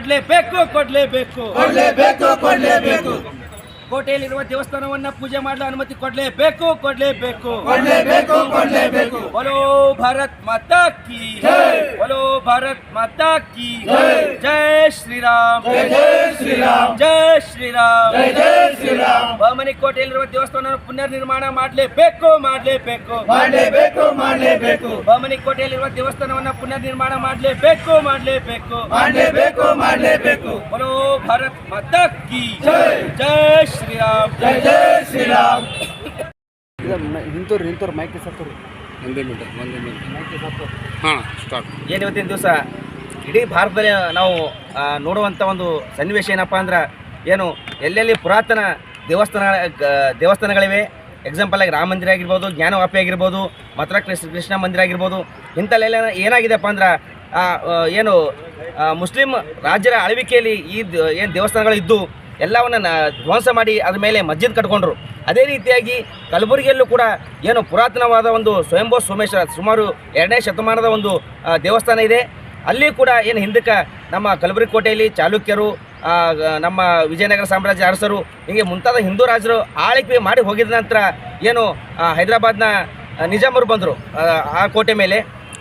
ಕೊಡ್ಲೇಬೇಕು ಕೊಡ್ಲೇಬೇಕು. ಕೊಡ್ಲೇಬೇಕು ಕೊಡ್ಲೇಬೇಕು. ಕೋಟೆಯಲ್ಲಿರುವ ದೇವಸ್ಥಾನವನ್ನ ಪೂಜೆ ಮಾಡಲು ಅನುಮತಿ ಕೊಡ್ಲೇಬೇಕು ಕೊಡ್ಲೇಬೇಕು. ಕೊಡ್ಲೇಬೇಕು ಕೊಡ್ಲೇಬೇಕು. ಬಲೋ ಭಾರತ್ ಮಾತಾ ಕಿ ಬಲೋ ಭಾರತ್ ಮಾತಾ ಕಿ ಜೈ. ಶ್ರೀರಾಮ್. ಜೈ. ಶ್ರೀರಾಮ್. ಶ್ರೀರಾಮ್. ಬಹಮನಿಕೋಟೆಯಲ್ಲಿರುವ ದೇವಸ್ಥಾನ ಪುನರ್ನಿರ್ಮಾಣ ಮಾಡಲೇಬೇಕು ಮಾಡಲೇಬೇಕು. ಮಾಡಲೇಬೇಕು ಮಾಡಲೇಬೇಕು. ಬಹಮನಿಕೋಟೆಯಲ್ಲಿರುವ ದೇವಸ್ಥಾನವನ್ನ ಪುನರ್ನಿರ್ಮಾಣ ಮಾಡಲೇಬೇಕು ಮಾಡಲೇಬೇಕು. ಮಾಡಲೇಬೇಕು ಮಾಡಲೇಬೇಕು. ಬರೋ ಭಾರತ್ ಮಾತಾ ಕಿ ಜೈ. ಜೈ ಶ್ರೀರಾಮ್. ಜೈ ಜೈ ಶ್ರೀರಾಮ್. ಹಿಂತೂರು ಹಿಂತೂರು ಮೈಕೆ ಸತ್ತರು ಒಂದೇ ಮಿನಿಟ್ ಒಂದೇ ಮಿನಿಟ್ ಮೈಕೆ ಹಾಂ ಸ್ಟಾರ್ಟ್ ಏನು ಇವತ್ತಿನ ದಿವಸ? ಇಡೀ ಭಾರತದಲ್ಲಿ ನಾವು ನೋಡುವಂಥ ಒಂದು ಸನ್ನಿವೇಶ ಏನಪ್ಪ ಅಂದ್ರೆ ಏನು, ಎಲ್ಲೆಲ್ಲಿ ಪುರಾತನ ದೇವಸ್ಥಾನ ದೇವಸ್ಥಾನಗಳಿವೆ ಎಕ್ಸಾಂಪಲ್ ಆಗಿ ರಾಮ ಮಂದಿರ ಆಗಿರ್ಬೋದು, ಜ್ಞಾನವಾಪಿ ಆಗಿರ್ಬೋದು ಮಥುರಾ ಕೃಷ್ಣ ಕೃಷ್ಣ ಮಂದಿರ ಆಗಿರ್ಬೋದು, ಇಂಥಲ್ಲೆಲ್ಲ ಏನಾಗಿದೆಪ್ಪ ಅಂದ್ರೆ ಏನು ಮುಸ್ಲಿಂ ರಾಜ್ಯರ ಆಳ್ವಿಕೆಯಲ್ಲಿ ಈ ಏನು ದೇವಸ್ಥಾನಗಳಿದ್ದು, ಎಲ್ಲವನ್ನ ಧ್ವಂಸ ಮಾಡಿ ಅದ್ರ ಮೇಲೆ ಮಸ್ಜಿದ್ ಕಟ್ಕೊಂಡ್ರು. ಅದೇ ರೀತಿಯಾಗಿ ಕಲಬುರಗಿಯಲ್ಲೂ ಕೂಡ ಏನು ಪುರಾತನವಾದ ಒಂದು ಸ್ವಯಂಭೂ ಸೋಮೇಶ್ವರ, ಸುಮಾರು ಎರಡನೇ ಶತಮಾನದ ಒಂದು ದೇವಸ್ಥಾನ ಇದೆ. ಅಲ್ಲಿ ಕೂಡ ಏನು ಹಿಂದಕ್ಕೆ ನಮ್ಮ ಕಲಬುರಗಿ ಕೋಟೆಯಲ್ಲಿ ಚಾಲುಕ್ಯರು ನಮ್ಮ ವಿಜಯನಗರ ಸಾಮ್ರಾಜ್ಯ ಅರಸರು, ಹೀಗೆ ಮುಂತಾದ ಹಿಂದೂ ರಾಜರು ಆಳಿಕೆ ಮಾಡಿ ಹೋಗಿದ ನಂತರ ಏನು ಹೈದರಾಬಾದ್ನ ನಿಜಾಮರು ಬಂದರು, ಆ ಕೋಟೆ ಮೇಲೆ.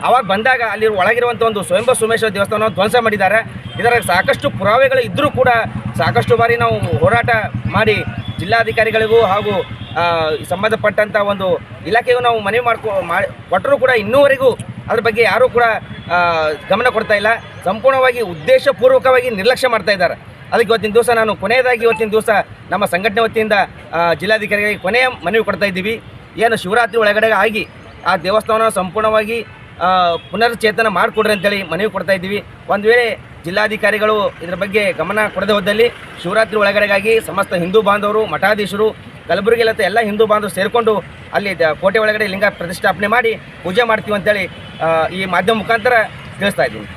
ಅವಾಗ ಬಂದಾಗ ಅಲ್ಲಿ ಒಳಗಿರುವಂಥ ಒಂದು ಸ್ವಯಂಭ ಸೋಮೇಶ್ವರ ದೇವಸ್ಥಾನ ಧ್ವಂಸ ಮಾಡಿದ್ದಾರೆ. ಇದರ ಸಾಕಷ್ಟು ಪುರಾವೆಗಳು ಇದ್ದರೂ ಕೂಡ ಸಾಕಷ್ಟು ಬಾರಿ ನಾವು ಹೋರಾಟ ಮಾಡಿ ಜಿಲ್ಲಾಧಿಕಾರಿಗಳಿಗೂ ಹಾಗೂ ಸಂಬಂಧಪಟ್ಟಂಥ ಒಂದು ಇಲಾಖೆಗೂ ನಾವು ಮನವಿ ಮಾಡ್ಕೊ, ಮಾಡಿ, ಕೊಟ್ಟರೂ ಕೂಡ ಇನ್ನೂವರೆಗೂ ಅದ್ರ ಬಗ್ಗೆ ಯಾರೂ ಕೂಡ ಗಮನ ಕೊಡ್ತಾ ಇಲ್ಲ. ಸಂಪೂರ್ಣವಾಗಿ ಉದ್ದೇಶಪೂರ್ವಕವಾಗಿ ನಿರ್ಲಕ್ಷ್ಯ ಮಾಡ್ತಾ ಇದ್ದಾರೆ. ಅದಕ್ಕೆ ಇವತ್ತಿನ ದಿವಸ ನಾನು ಕೊನೆಯದಾಗಿ ಇವತ್ತಿನ ದಿವಸ ನಮ್ಮ ಸಂಘಟನೆ ವತಿಯಿಂದ ಜಿಲ್ಲಾಧಿಕಾರಿಗಳಿಗೆ ಕೊನೆಯ ಮನವಿ ಕೊಡ್ತಾ ಇದ್ದೀವಿ. ಏನು ಶಿವರಾತ್ರಿ ಒಳಗಡೆ ಆಗಿ ಆ ದೇವಸ್ಥಾನ ಸಂಪೂರ್ಣವಾಗಿ ಪುನರ್ಚೇತನ ಮಾಡಿಕೊಡ್ರಿ ಅಂತೇಳಿ ಮನವಿ ಕೊಡ್ತಾ ಇದ್ದೀವಿ. ಒಂದು ವೇಳೆ ಜಿಲ್ಲಾಧಿಕಾರಿಗಳು ಇದರ ಬಗ್ಗೆ ಗಮನ ಕೊಡದೆ ಹೋದಲ್ಲಿ ಶಿವರಾತ್ರಿ ಒಳಗಡೆಗಾಗಿ ಸಮಸ್ತ ಹಿಂದೂ ಬಾಂಧವರು, ಮಠಾಧೀಶರು ಕಲಬುರಗಿಯಲ್ಲಂತ ಎಲ್ಲ ಹಿಂದೂ ಬಾಂಧವರು ಸೇರಿಕೊಂಡು ಅಲ್ಲಿ ಕೋಟೆ ಒಳಗಡೆ ಲಿಂಗ ಪ್ರತಿಷ್ಠಾಪನೆ ಮಾಡಿ ಪೂಜೆ ಮಾಡ್ತೀವಿ ಅಂತೇಳಿ ಈ ಮಾಧ್ಯಮ ಮುಖಾಂತರ ತಿಳಿಸ್ತಾ ಇದ್ದೀನಿ